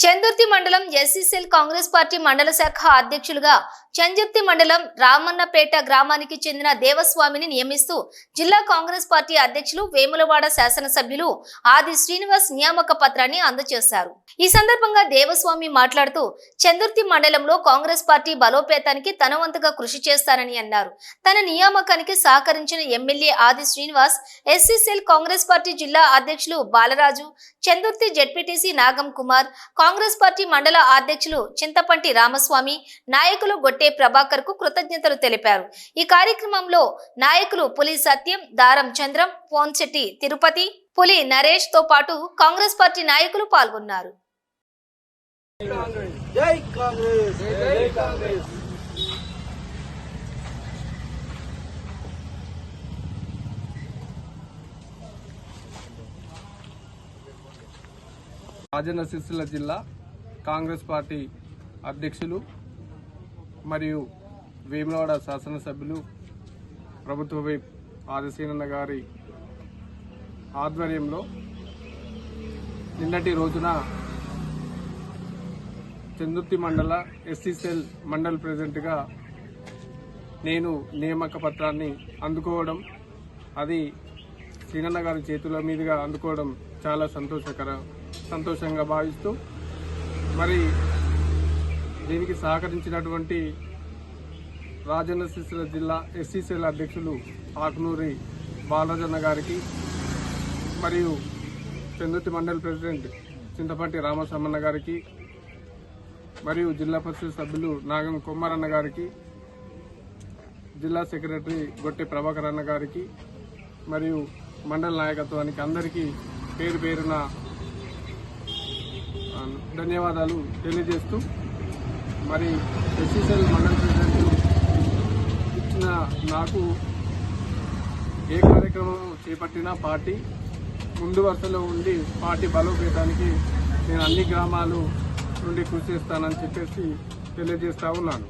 చందుర్తి మండలం SC cell Congress party మండల శాఖ అధ్యక్షులుగా చందుర్తి మండలం రామన్నపేట గ్రామానికి చెందిన దేవస్వామిని నియమిస్తూ జిల్లా కాంగ్రెస్ పార్టీ అధ్యక్షులు వేములవాడ శాసనసభ్యులు ఆది శ్రీనివాస్ నియామక పత్రాన్ని అందజేశారు. ఈ సందర్భంగా దేవస్వామి మాట్లాడుతూ చందుర్తి మండలంలో కాంగ్రెస్ పార్టీ బలోపేతానికి తనవంతుగా కృషి చేస్తానని అన్నారు. తన నియామకానికి సహకరించిన ఎమ్మెల్యే ఆది శ్రీనివాస్ ఎస్సీసెల్ కాంగ్రెస్ పార్టీ జిల్లా అధ్యక్షులు Balaraju Chandurthi ZPTC Nagam Kumar Congress party మండల అధ్యక్షులు చింతపంటి రామస్వామి నాయకులు గొట్టే ప్రభాకర్కు కృతజ్ఞతలు తెలిపారు. ఈ కార్యక్రమంలో నాయకులు పులి సత్యం దారం చంద్రం పోన్శెట్టి తిరుపతి పులి నరేష్తో పాటు కాంగ్రెస్ పార్టీ నాయకులు పాల్గొన్నారు. జై కాంగ్రెస్. జై కాంగ్రెస్. రాజన్న సిరిసిల్ల జిల్లా కాంగ్రెస్ పార్టీ అధ్యక్షులు మరియు వేములవాడ శాసనసభ్యులు ప్రభుత్వ వైప్ ఆదిశీనన్న గారి ఆధ్వర్యంలో నిన్నటి రోజున చందుర్తి మండల ఎస్సీసెల్ మండల్ ప్రెసిడెంట్గా నేను నియామక పత్రాన్ని అందుకోవడం అది సీనన్న గారి చేతుల మీదుగా అందుకోవడం చాలా సంతోషకర. సంతోషంగా భావిస్తూ మరి దీనికి సహకరించినటువంటి రాజన్న సిరిసిల్ల జిల్లా ఎస్సీసీల అధ్యక్షులు ఆకునూరి బాలరాజన్న గారికి మరియు చందుర్తి మండల్ ప్రెసిడెంట్ చింతపట్టి రామస్వామన్న గారికి మరియు జిల్లా పరిషత్ సభ్యులు నాగం కుమారన్న గారికి జిల్లా సెక్రటరీ గొట్టె ప్రభాకర్ అన్న గారికి మరియు మండల నాయకత్వానికి అందరికీ పేరు పేరున ధన్యవాదాలు తెలియజేస్తూ మరి ఎస్సీసెల్ మండల ప్రెసిడెంట్ ఇచ్చిన నాకు ఏ కార్యక్రమం చేపట్టినా పార్టీ ముందు వరుసలో ఉండి పార్టీ బలోపేతానికి నేను అన్ని గ్రామాలు నుండి కృషి చేస్తానని చెప్పేసి తెలియజేస్తా ఉన్నాను.